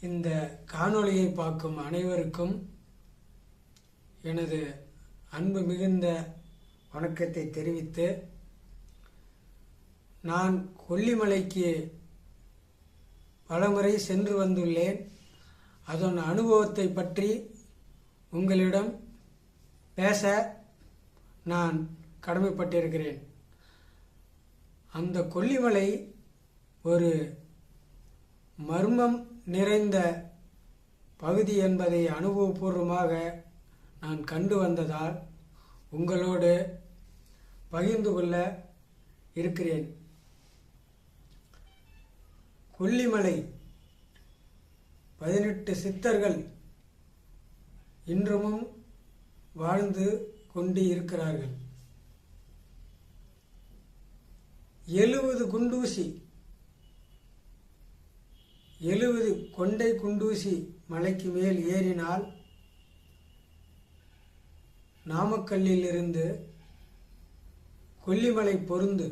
இந்த காணொளியை பார்க்கும் அனைவருக்கும் எனது அன்பு மிகுந்த வணக்கத்தை தெரிவித்து நான் கொல்லிமலைக்கு பலமுறை சென்று வந்துள்ளேன். அதன் அனுபவத்தை பற்றி உங்களிடம் பேச நான் கடமைப்பட்டிருக்கிறேன். அந்த கொல்லிமலை ஒரு மர்மம் நிறைந்த பகுதி என்பதை அனுபவபூர்வமாக நான் கண்டு வந்ததால் உங்களோடு பகிர்ந்து கொள்ள இருக்கிறேன். கொல்லிமலை பதினெட்டு சித்தர்கள் இன்றுமும் வாழ்ந்து கொண்டு இருக்கிறார்கள். எழுபது குண்டூசி எழுபது கொண்டை குண்டூசி மலைக்கு மேல் ஏறினால் நாமக்கல்லிலிருந்து கொல்லிமலை பொருந்து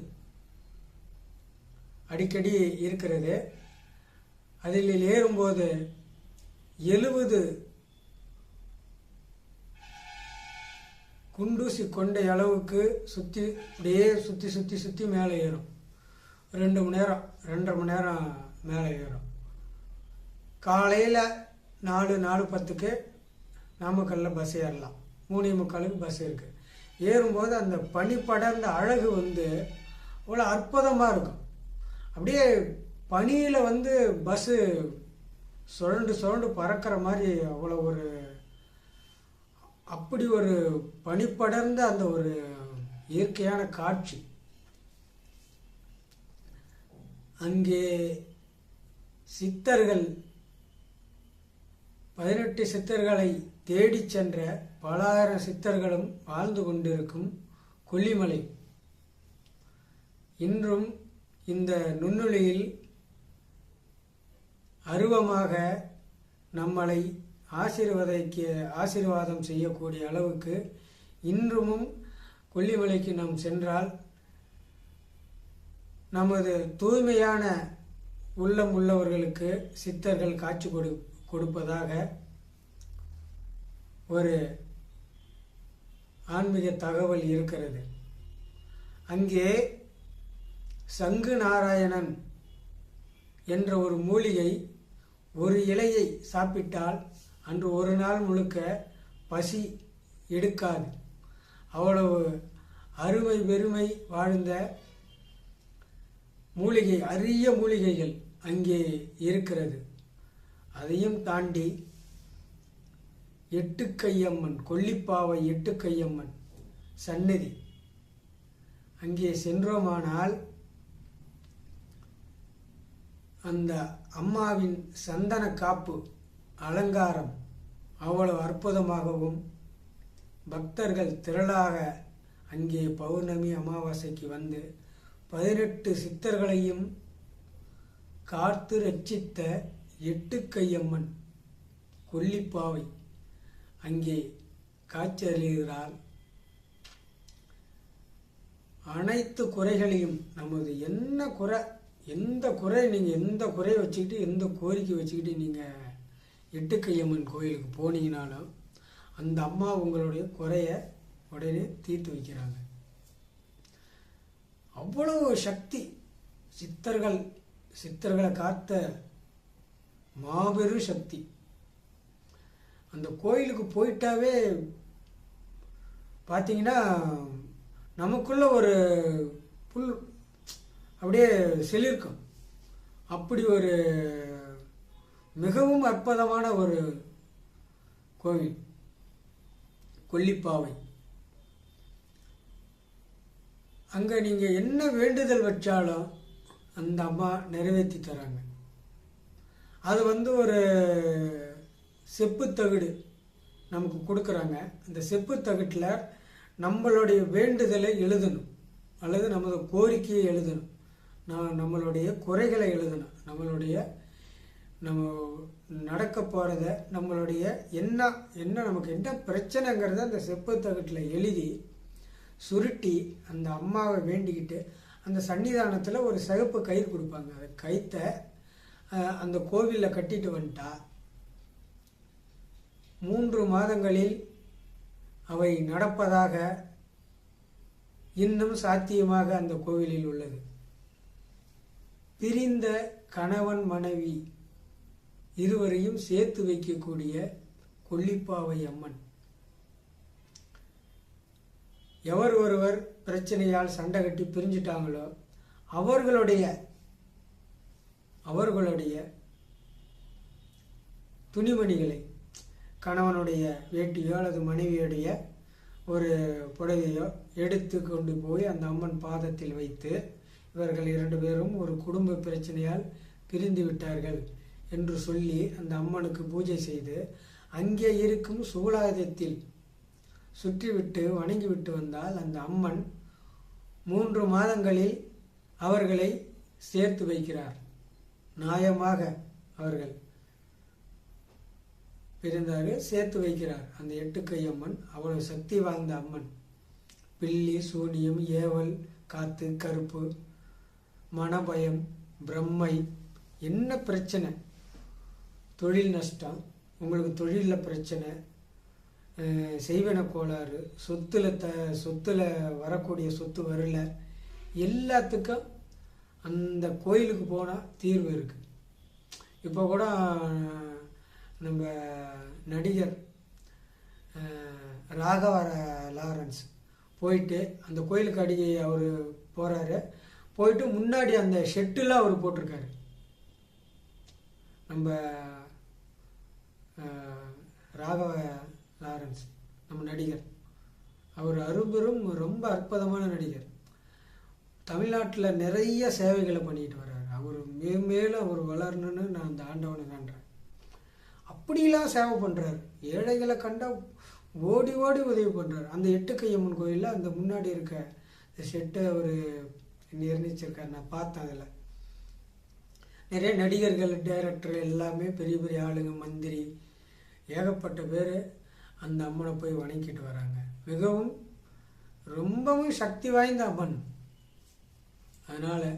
அடிக்கடி இருக்கிறது. அதில் ஏறும்போது எழுபது குண்டூசி கொண்டை அளவுக்கு சுற்றி அப்படியே சுற்றி சுற்றி சுற்றி மேலே ஏறும். ரெண்டு மணி நேரம் ரெண்டரை மணி நேரம் மேலே ஏறும். காலையில் நாலு நாலு பத்துக்கு நாமக்கல்லில் பஸ் ஏறலாம். மூணே முக்காலுக்கு பஸ் இருக்குது ஏறும்போது அந்த பனி படர்ந்த அழகு வந்து அவ்வளோ அற்புதமாக இருக்கும். அப்படியே பனியில் வந்து பஸ்ஸு சுழண்டு சுழண்டு பறக்கிற மாதிரி அவ்வளோ ஒரு அப்படி ஒரு பனிப்படர்ந்த அந்த ஒரு இயற்கையான காட்சி. அங்கே சித்தர்கள் பதினெட்டு சித்தர்களை தேடிச் சென்ற பலாயிரம் சித்தர்களும் வாழ்ந்து கொண்டிருக்கும் கொல்லிமலை. இன்றும் இந்த நுண்ணொலியில் அருவமாக நம்மளை ஆசீர்வதைக்கு ஆசீர்வாதம் செய்யக்கூடிய அளவுக்கு இன்றுமும் கொல்லிமலைக்கு நாம் சென்றால் நமது தூய்மையான உள்ளம் உள்ளவர்களுக்கு சித்தர்கள் காட்சி கொடு கொடுப்பதாக ஒரு ஆன்மீக தகவல் இருக்கிறது. அங்கே சங்கு நாராயணன் என்ற ஒரு மூலிகை ஒரு இலையை சாப்பிட்டால் அன்று ஒரு நாள் முழுக்க பசி எடுக்காது. அவ்வளவு அருமை பெருமை வாழ்ந்த மூலிகை அரிய மூலிகைகள் அங்கே இருக்கிறது. அதையும் தாண்டி எட்டுக்கையம்மன் கொல்லிப்பாவை எட்டுக்கையம்மன் சந்நிதி. அங்கே சென்றோமானால் அந்த அம்மாவின் சந்தன காப்பு அலங்காரம் அவ்வளவு அற்புதமாகவும் பக்தர்கள் திரளாக அங்கே பௌர்ணமி அமாவாசைக்கு வந்து பதினெட்டு சித்தர்களையும் காத்து ரட்சித்த எட்டுக்கையம்மன் கொல்லிப்பாவை அங்கே காட்சியளிகிறாள் அனைத்து குறைகளையும் நமது என்ன குறை எந்த குறை நீங்கள் எந்த குறையை வச்சுக்கிட்டு எந்த கோரிக்கை வச்சுக்கிட்டு நீங்கள் எட்டுக்கையம்மன் கோயிலுக்கு போனீங்கனாலும் அந்த அம்மா உங்களுடைய குறையை உடனே தீர்த்து வைக்கிறாங்க. அவ்வளவு சக்தி சித்தர்கள் சித்தர்களை காத்த மாபெரும் சக்தி. அந்த கோயிலுக்கு போயிட்டாவே பார்த்தீங்கன்னா நமக்குள்ள ஒரு புல் அப்படியே செழிர்க்கும். அப்படி ஒரு மிகவும் அற்புதமான ஒரு கோவில். கொல்லிப்பாவை. அங்கே நீங்கள் என்ன வேண்டுதல் வச்சாலும் அந்த அம்மா நிறைவேற்றி தராங்க. அது வந்து ஒரு செப்பு தகடு நமக்கு கொடுக்குறாங்க. அந்த செப்பு தகட்டில் நம்மளுடைய வேண்டுதலை எழுதணும். அல்லது நமது கோரிக்கையை எழுதணும். நான் நம்மளுடைய குறைகளை எழுதணும். நம்மளுடைய நம்ம நடக்க போகிறத நம்மளுடைய என்ன என்ன நமக்கு என்ன பிரச்சனைங்கிறத அந்த செப்பு தகட்டில் எழுதி சுருட்டி அந்த அம்மாவை வேண்டிக்கிட்டு அந்த சன்னிதானத்தில் ஒரு சிகப்பு கயிறு கொடுப்பாங்க. அந்த கயிற்றை அந்த கோவிலில் கட்டிட்டு வந்துட்டா. மூன்று மாதங்களில் அவை நடப்பதாக இன்னும் சாத்தியமாக அந்த கோவிலில் உள்ளது. பிரிந்த கணவன் மனைவி இருவரையும் சேர்த்து வைக்கக்கூடிய கொல்லிப்பாவை அம்மன். எவர் ஒருவர் பிரச்சனையால் சண்டை கட்டி பிரிஞ்சிட்டாங்களோ அவர்களுடைய அவர்களுடைய துணிமணிகளை கணவனுடைய வேட்டியோ அல்லது மனைவியுடைய ஒரு புடவையோ எடுத்து கொண்டு போய் அந்த அம்மன் பாதத்தில் வைத்து இவர்கள் இரண்டு பேரும் ஒரு குடும்ப பிரச்சனையால் பிரிந்து விட்டார்கள் என்று சொல்லி அந்த அம்மனுக்கு பூஜை செய்து அங்கே இருக்கும் சூலாயுதத்தில் சுற்றிவிட்டு வணங்கிவிட்டு வந்தால் அந்த அம்மன் மூன்று மாதங்களில் அவர்களை சேர்த்து வைக்கிறார். நியாயமாக அவர்கள் பிறந்தார்கள் சேர்த்து வைக்கிறார். அந்த எட்டுக்கை அம்மன் அவ்வளவு சக்தி வாய்ந்த அம்மன். பில்லி சூனியம் ஏவல் காத்து கருப்பு மனபயம் பிரம்மை. என்ன பிரச்சனை? தொழில் நஷ்டம். உங்களுக்கு தொழிலில் பிரச்சனை. செய்வன கோளாறு. சொத்தில் த சொத்தில் வரக்கூடிய சொத்து வரல. எல்லாத்துக்கும் அந்த கோயிலுக்கு போனால் தீர்வு இருக்குது இப்போ கூட நம்ம நடிகர் ராகவ லாரன்ஸ் போயிட்டு அந்த கோயிலுக்கு அடியே அவர் போகிறாரு போயிட்டு முன்னாடி அந்த ஷெட்டுலாம் அவர் போட்டிருக்காரு. நம்ம ராகவ லாரன்ஸ் நம்ம நடிகர். அவர் அரும்பெரும் ரொம்ப அற்புதமான நடிகர். தமிழ்நாட்டில் நிறைய சேவைகளை பண்ணிட்டு வர்றாரு. அவர் மேன்மேலும் அவர் வளரணும்னு நான் அந்த ஆண்டவனை காண்றேன் அப்படிலாம் சேவை பண்ணுறாரு ஏழைகளை கண்டா ஓடி ஓடி உதவி பண்ணுறாரு அந்த எட்டுக்கையம்மன் கோயிலில் அந்த முன்னாடி இருக்க இந்த ஷெட்டை அவர் நிர்ணயிச்சிருக்கார். நான் பார்த்தேன் அதில். நிறைய நடிகர்கள் டைரக்டர் எல்லாமே பெரிய பெரிய ஆளுங்க மந்திரி ஏகப்பட்ட பேர் அந்த அம்மனை போய் வணங்கிட்டு வராங்க. மிகவும் ரொம்பவும் சக்தி வாய்ந்த அம்மன். அதனால்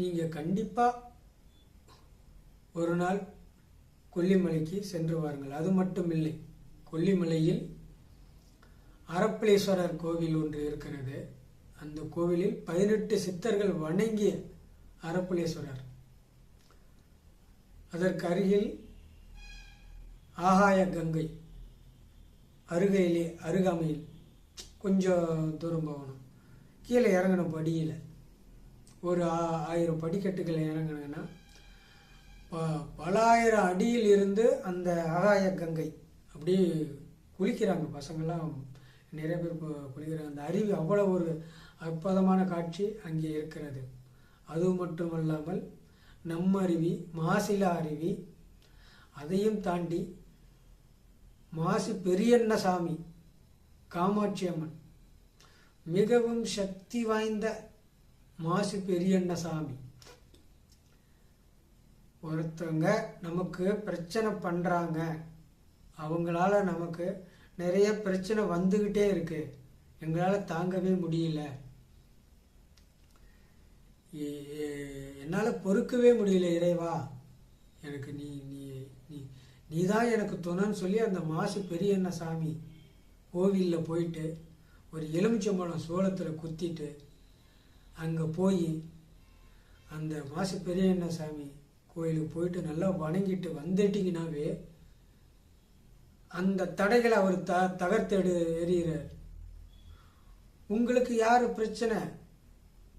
நீங்கள் கண்டிப்பாக ஒரு நாள் கொல்லிமலைக்கு சென்று வாருங்கள். அது மட்டும் இல்லை கொல்லிமலையில் அரப்பளேஸ்வரர் கோவில் ஒன்று இருக்கிறது. அந்த கோவிலில் பதினெட்டு சித்தர்கள் வணங்கிய அரப்பளேஸ்வரர். அதற்கு அருகில் ஆகாய கங்கை அருகையிலே அருகாமையில் கொஞ்சம் தூரம் போகணும். கீழே இறங்கணும் படியில். ஒரு ஆ- ஆயிரம் படிக்கட்டுகள் இறங்கினீங்கன்னா ப- பலாயிரம் அடியில் இருந்து அந்த ஆகாய கங்கை அப்படியே குளிக்கிறாங்க பசங்கள்லாம் நிறைய பேர் குளிக்கிறாங்க. அந்த அருவி அவ்வளோ ஒரு அற்புதமான காட்சி அங்கே இருக்கிறது. அது மட்டுமல்லாமல் நம்ம அருவி மாசிலா அருவி அதையும் தாண்டி மாசி பெரியண்ண சாமி காமாட்சி அம்மன் மிகவும் சக்தி வாய்ந்த மாசி பெரியண்ணசாமி ஒருத்தவங்க நமக்கு பிரச்சனை பண்ணுறாங்க அவங்களால நமக்கு நிறைய பிரச்சனை வந்துக்கிட்டே இருக்கு. எங்களால் தாங்கவே முடியல. என்னால் பொறுக்கவே முடியல இறைவா. எனக்கு நீ நீ நீ நீ தான் எனக்கு துணைன்னு சொல்லி அந்த மாசு பெரியண்ண சாமி கோவிலில் போயிட்டு ஒரு எலுமிச்சம்பழம் சோளத்தில் குத்திட்டு அங்கே போய் அந்த மாசு பெரியண்ண சாமி கோயிலுக்கு போயிட்டு நல்லா வணங்கிட்டு வந்துட்டிங்கனாவே அந்த தடைகளை அவர் த தகர்த்தெடு எறிகிறார். உங்களுக்கு யார் பிரச்சனை?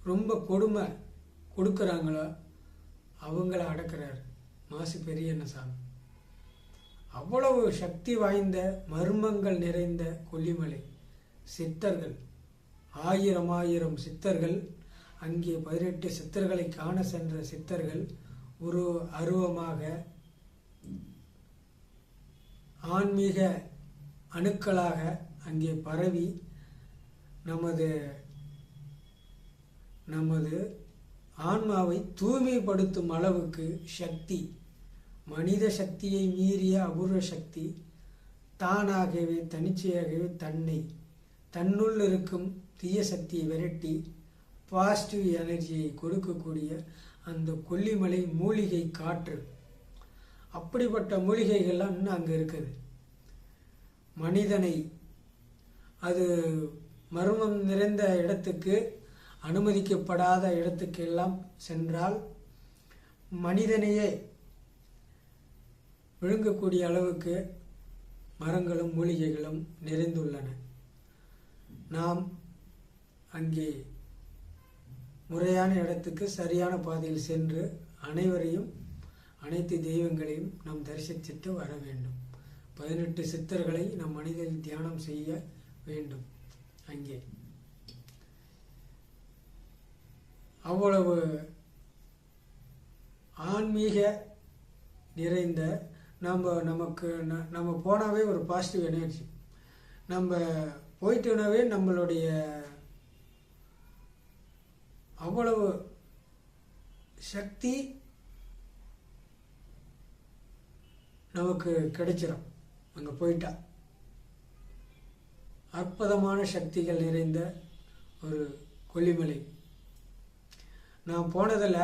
ரொம்ப கொடுமை கொடுக்குறாங்களோ அவங்கள அடக்கிறார் மாசு பெரியண்ண சாமி அவ்வளவு சக்தி வாய்ந்த மர்மங்கள் நிறைந்த கொல்லிமலை. சித்தர்கள். ஆயிரம் ஆயிரம் சித்தர்கள். அங்கே பதினெட்டு சித்தர்களை காண சென்ற சித்தர்கள் ஒரு அருவமாக ஆன்மீக அணுக்களாக அங்கே பரவி நமது நமது ஆன்மாவை தூய்மைப்படுத்தும் அளவுக்கு சக்தி மனித சக்தியை மீறிய அபூர்வ சக்தி தானாகவே தனிச்சையாகவே தன்னை தன்னுள் இருக்கும் தீய சக்தியை விரட்டி பாசிட்டிவ் எனர்ஜியை கொடுக்கக்கூடிய அந்த கொல்லிமலை மூலிகை காற்று. அப்படிப்பட்ட மூலிகைகள்லாம் இன்னும் அங்கே இருக்குது. மனிதனை அது மர்மம் நிறைந்த இடத்துக்கு அனுமதிக்கப்படாத இடத்துக்கு எல்லாம் சென்றால் மனிதனையே விழுங்கக்கூடிய அளவுக்கு மரங்களும் மூலிகைகளும் நிறைந்துள்ளன. நாம் அங்கே முறையான இடத்துக்கு சரியான பாதையில் சென்று அனைவரையும் அனைத்து தெய்வங்களையும் நாம் தரிசித்துட்டு வர வேண்டும். பதினெட்டு சித்தர்களை நம் மனிதனில் தியானம் செய்ய வேண்டும் அங்கே. அவ்வளவு ஆன்மீக நிறைந்த நம்ம நமக்கு ந- நம்ம போனாவே ஒரு பாசிட்டிவ் எனர்ஜி நம்ம போயிட்டோனாவே நம்மளுடைய அவ்வளவு சக்தி நமக்கு கிடைச்சிரும். அங்கே போயிட்டா. அற்புதமான சக்திகள் நிறைந்த ஒரு கொல்லிமலை. நான் போனதில்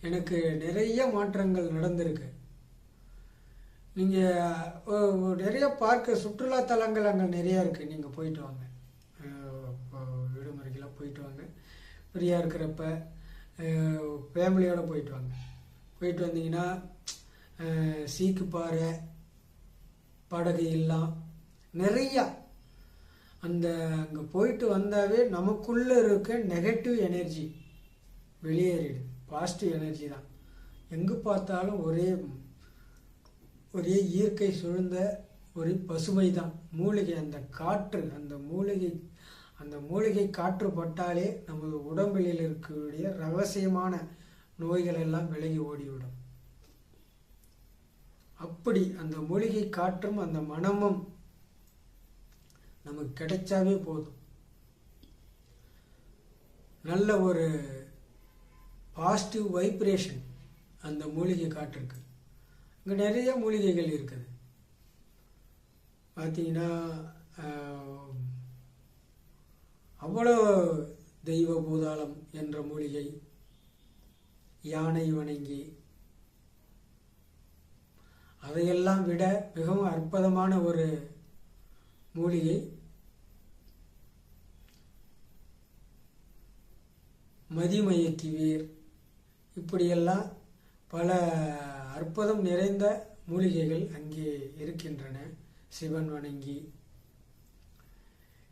எனக்கு நிறைய மாற்றங்கள் நடந்திருக்கு. நீங்கள் நிறைய பார்க்க சுற்றுலா தலங்கள் அங்கே நிறையா இருக்குது நீங்கள் போயிட்டு வாங்க. விடுமுறைக்கெல்லாம் போயிட்டு வாங்க. ஃப்ரீயாக இருக்கிறப்ப ஃபேமிலியோடு போயிட்டு வாங்க. போயிட்டு வந்தீங்கன்னா சீக்கு பாறை படகு எல்லாம் நிறையா. அந்த அங்கே போயிட்டு வந்தாவே நமக்குள்ளே இருக்க நெகட்டிவ் எனர்ஜி வெளியேறிடு பாசிட்டிவ் எனர்ஜி தான். எங்கே பார்த்தாலும் ஒரே ஒரே இயற்கை சூழ்ந்த ஒரு பசுமை தான் மூலிகை அந்த காற்று அந்த மூலிகை அந்த மூலிகை காற்று பட்டாலே நமது உடம்பில் இருக்கக்கூடிய ரகசியமான நோய்கள் எல்லாம் விலகி ஓடிவிடும். அப்படி அந்த மூலிகை காற்றும் அந்த மனமும் நமக்கு கிடைச்சாவே போதும். நல்ல ஒரு பாசிட்டிவ் வைப்ரேஷன் அந்த மூலிகை காற்றுக்கு. இங்கே நிறைய மூலிகைகள் இருக்குது. பார்த்தீங்கன்னா அவ்வளோ தெய்வ பூதாளம் என்ற மூலிகை யானை வணங்கி அதையெல்லாம் விட மிகவும் அற்புதமான ஒரு மூலிகை மதிமயக்கி வேர். இப்படியெல்லாம் பல அற்புதம் நிறைந்த மூலிகைகள் அங்கே இருக்கின்றன. சிவன் வணங்கி.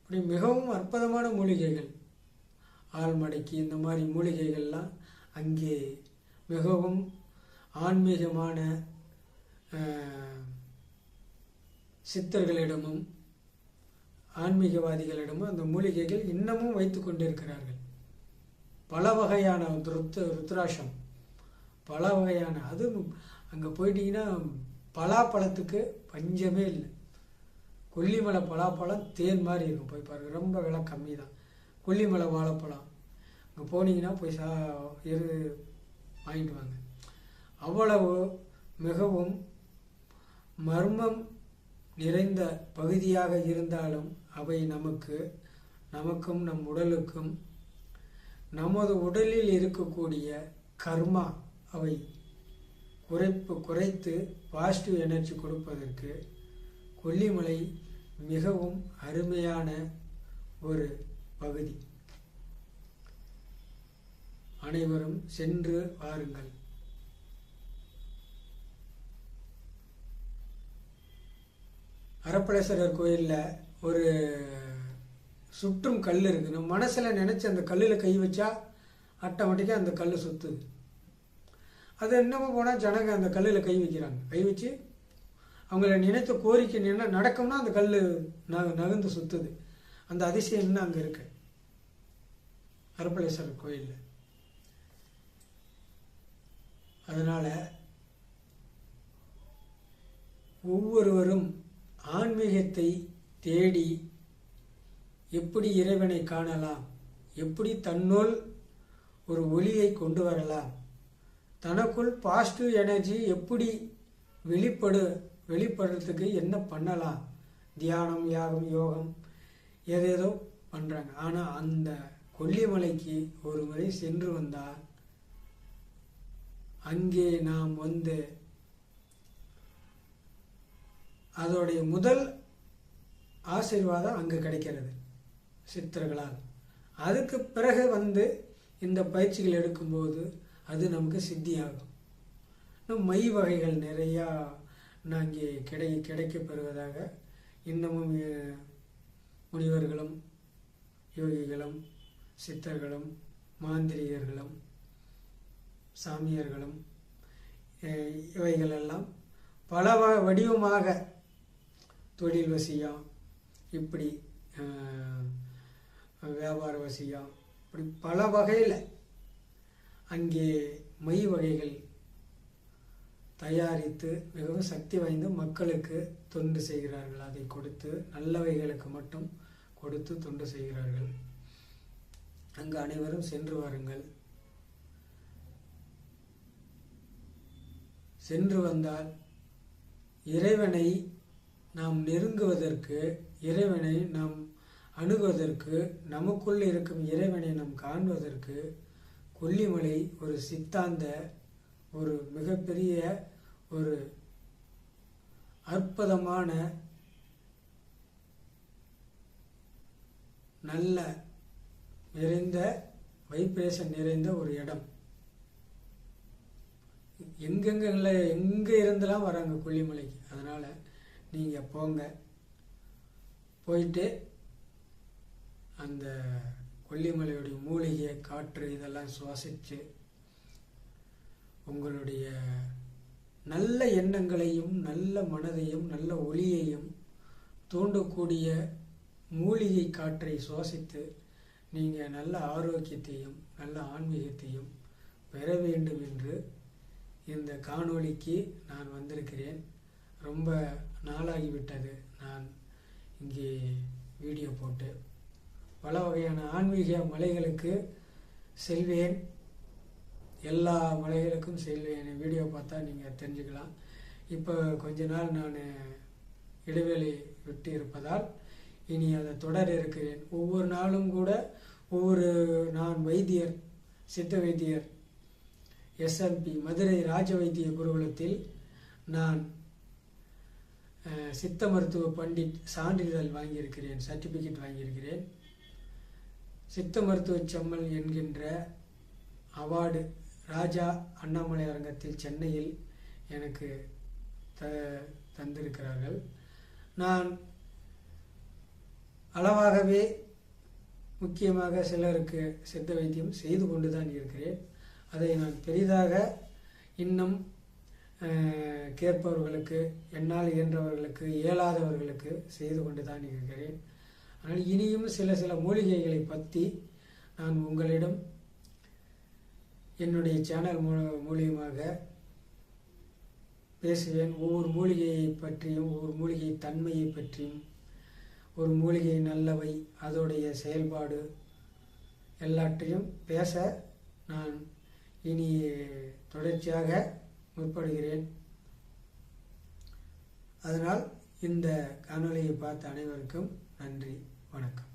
இப்படி மிகவும் அற்புதமான மூலிகைகள். ஆள்மடைக்கு இந்த மாதிரி மூலிகைகள்லாம் அங்கே மிகவும் ஆன்மீகமான சித்தர்களிடமும் ஆன்மீகவாதிகளிடமும் அந்த மூலிகைகள் இன்னமும் வைத்து கொண்டிருக்கிறார்கள். பல வகையான ருத்ர ருத்ராட்சம். பல வகையான அதுவும் அங்கே போயிட்டீங்கன்னா பலாப்பழத்துக்கு பஞ்சமே இல்லை. கொல்லிமலை பலாப்பழம் தேன் மாதிரி இருக்கும். போய் பாருங்க ரொம்ப விலை கம்மி தான் கொல்லிமலை வாழைப்பழம். அங்கே போனீங்கன்னா போய் சா இரு வாங்கிட்டு வாங்க. அவ்வளவு மிகவும் மர்மம் நிறைந்த பகுதியாக இருந்தாலும் அவை நமக்கு நமக்கும் நம் உடலுக்கும் நமது உடலில் இருக்கக்கூடிய கர்மா அவை குறைப்பு குறைத்து பாசிட்டிவ் எனர்ஜி கொடுப்பதற்கு கொல்லிமலை மிகவும் அருமையான ஒரு பகுதி. அனைவரும் சென்று வாருங்கள். அரப்பளேஸ்வரர் கோயிலில் ஒரு சுற்றும் கல் இருக்குது நம்ம மனசில் நினச்சி அந்த கல்லில் கை வச்சா ஆட்டோமேட்டிக்காக அந்த கல் சுற்றுது அது என்னமோ போனால் ஜனங்க அந்த கல்லில் கை வைக்கிறாங்க. கை வச்சு அவங்கள நினைத்த கோரிக்கை என்ன நடக்கும்னா அந்த கல் ந நகர்ந்து சுற்றுது அந்த அதிசயம் என்ன அங்கே இருக்கு. அருப்பளேஸ்வரர் கோயிலில். அதனால் ஒவ்வொருவரும் ஆன்மீகத்தை தேடி எப்படி இறைவனை காணலாம் எப்படி தன்னுள் ஒரு ஒளியை கொண்டு வரலாம் தனக்குள் பாசிட்டிவ் எனர்ஜி எப்படி வெளிப்படு வெளிப்படுறதுக்கு என்ன பண்ணலாம்? தியானம் யாகம் யோகம் ஏதேதோ பண்ணுறாங்க ஆனால் அந்த கொல்லிமலைக்கு ஒரு முறை சென்று வந்தால் அங்கே நாம் வந்து அதோடைய முதல் ஆசீர்வாதம் அங்கே கிடைக்கிறது சித்தர்களால். அதுக்கு பிறகு வந்து இந்த பயிற்சிகள் எடுக்கும்போது அது நமக்கு சித்தியாகும். இன்னும் மை வகைகள் நிறையா நாங்கே கிடை கிடைக்கப்பெறுவதாக இன்னமும் முனிவர்களும் யோகிகளும் சித்தர்களும் மாந்திரிகர்களும் சாமியார்களும் இவைகளெல்லாம் பல வடிவமாக தொழில் வசியம் இப்படி வியாபார வசியம் இப்படி பல வகையில் அங்கே மை வகைகள் தயாரித்து மிகவும் சக்தி வாய்ந்த மக்களுக்கு தொண்டு செய்கிறார்கள். அதை கொடுத்து நல்லவைகளுக்கு மட்டும் கொடுத்து தொண்டு செய்கிறார்கள். அங்கு அனைவரும் சென்று வாருங்கள். சென்று வந்தால் இறைவனை நாம் நெருங்குவதற்கு இறைவனை நாம் அணுகுவதற்கு நமக்குள் இருக்கும் இறைவனை நாம் காண்பதற்கு கொல்லிமலை ஒரு சித்தாந்த ஒரு மிகப்பெரிய ஒரு அற்புதமான நல்ல நிறைந்த வைப்ரேஷன் நிறைந்த ஒரு இடம். எங்கெங்கில் எங்கே இருந்தெல்லாம் வராங்க கொல்லிமலைக்கு. அதனால் நீங்கள் போங்க. போயிட்டு அந்த கொல்லிமலையுடைய மூலிகை காற்று இதெல்லாம் சுவாசித்து உங்களுடைய நல்ல எண்ணங்களையும் நல்ல மனதையும் நல்ல ஒளியையும் தூண்டக்கூடிய மூலிகை காற்றை சுவாசித்து நீங்கள் நல்ல ஆரோக்கியத்தையும் நல்ல ஆன்மீகத்தையும் பெற வேண்டும் என்று இந்த காணொளிக்கு நான் வந்திருக்கிறேன். ரொம்ப நாளாகிவிட்டது. நான் இங்கே வீடியோ போட்டு பல வகையான ஆன்மீக மலைகளுக்கு செல்வேன். எல்லா மலைகளுக்கும் செல்வேன். வீடியோ பார்த்தா நீங்கள் தெரிஞ்சுக்கலாம். இப்போ கொஞ்ச நாள் நான் இடைவெளி விட்டு இருப்பதால் இனி அதை தொடர இருக்கிறேன். ஒவ்வொரு நாளும் கூட ஒவ்வொரு நான் வைத்தியர் சித்த வைத்தியர் எஸ்எம்பி மதுரை ராஜ வைத்திய குருகுலத்தில் நான் சித்த மருத்துவ பண்டிட் சான்றிதழ் வாங்கியிருக்கிறேன் சர்டிஃபிகேட் வாங்கியிருக்கிறேன். சித்த மருத்துவ செம்மல் என்கின்ற அவார்டு ராஜா அண்ணாமலை அரங்கத்தில் சென்னையில் எனக்கு த தந்திருக்கிறார்கள். நான் அளவாகவே முக்கியமாக சிலருக்கு சித்த வைத்தியம் செய்து கொண்டு தான் இருக்கிறேன். அதை நான் பெரிதாக இன்னும் கேட்பவர்களுக்கு என்னால் இயன்றவர்களுக்கு இயலாதவர்களுக்கு செய்து கொண்டு தான் இருக்கிறேன். ஆனால் இனியும் சில சில மூலிகைகளை பற்றி நான் உங்களிடம் என்னுடைய சேனல் மூ மூலியமாக பேசுவேன். ஒவ்வொரு மூலிகையை பற்றியும் ஒவ்வொரு மூலிகை தன்மையை பற்றியும் ஒரு மூலிகை நல்லவை அதோடைய செயல்பாடு எல்லாற்றையும் பேச நான் இனி தொடர்ச்சியாக முற்படுகிறேன். அதனால் இந்த காணொலியை பார்த்த அனைவருக்கும் நன்றி. வணக்கம்